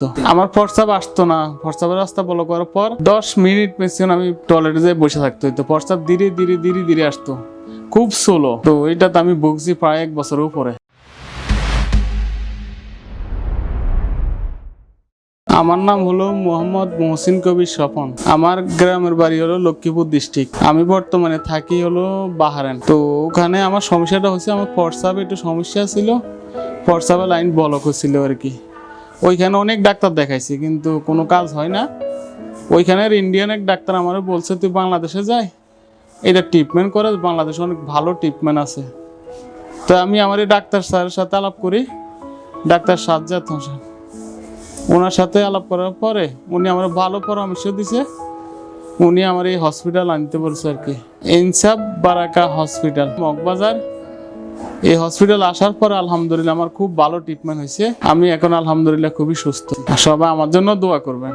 তো। আমার প্রস্তাব আসতো না। প্রস্তাবের রাস্তা বলো করার পর দশ মিনিট পেছন আমি টয়লেটে যেয়ে বসে থাকতো তো প্রস্তাব ধীরে ধীরে ধীরে ধীরে আসতো। খুব স্লো তো এটাতে আমি ভুগছি প্রায় এক বছরের উপরে। আমার নাম হলো মোহাম্মদ মহসিন কবির স্বপন। আমার গ্রামের বাড়ি হলো লক্ষ্মীপুর ডিস্ট্রিক্ট আমি বর্তমানে থাকি হলো বাহারেন। তো ওখানে আমার সমস্যাটা হচ্ছে আমার প্রস্রাবে একটু সমস্যা ছিল। প্রস্রাবে লাইন ব্লক হচ্ছিল আর কি। ওইখানে অনেক ডাক্তার দেখাইছি, কিন্তু কোনো কাজ হয় না। ওইখানের ইন্ডিয়ান এক ডাক্তার আমার বলছে, তুই বাংলাদেশে যাই। এটা ট্রিটমেন্ট করে, বাংলাদেশে অনেক ভালো ট্রিটমেন্ট আছে। তো আমি আমার এই ডাক্তার স্যারের সাথে আলাপ করি, ডাক্তার সাজ্জাদ হোসেন ওনার সাথে আলাপ করার পরে উনি আমার ভালো পরামর্শ দিছে। উনি আমার এই হসপিটাল আনতে বলছে আর কি, ইনসাফ বারাকা হসপিটাল মগবাজার। এই হসপিটাল আসার পর আলহামদুলিল্লাহ আমার খুব ভালো ট্রিটমেন্ট হয়েছে। আমি এখন আলহামদুলিল্লাহ খুবই সুস্থ। সবাই আমার জন্য দোয়া করবেন।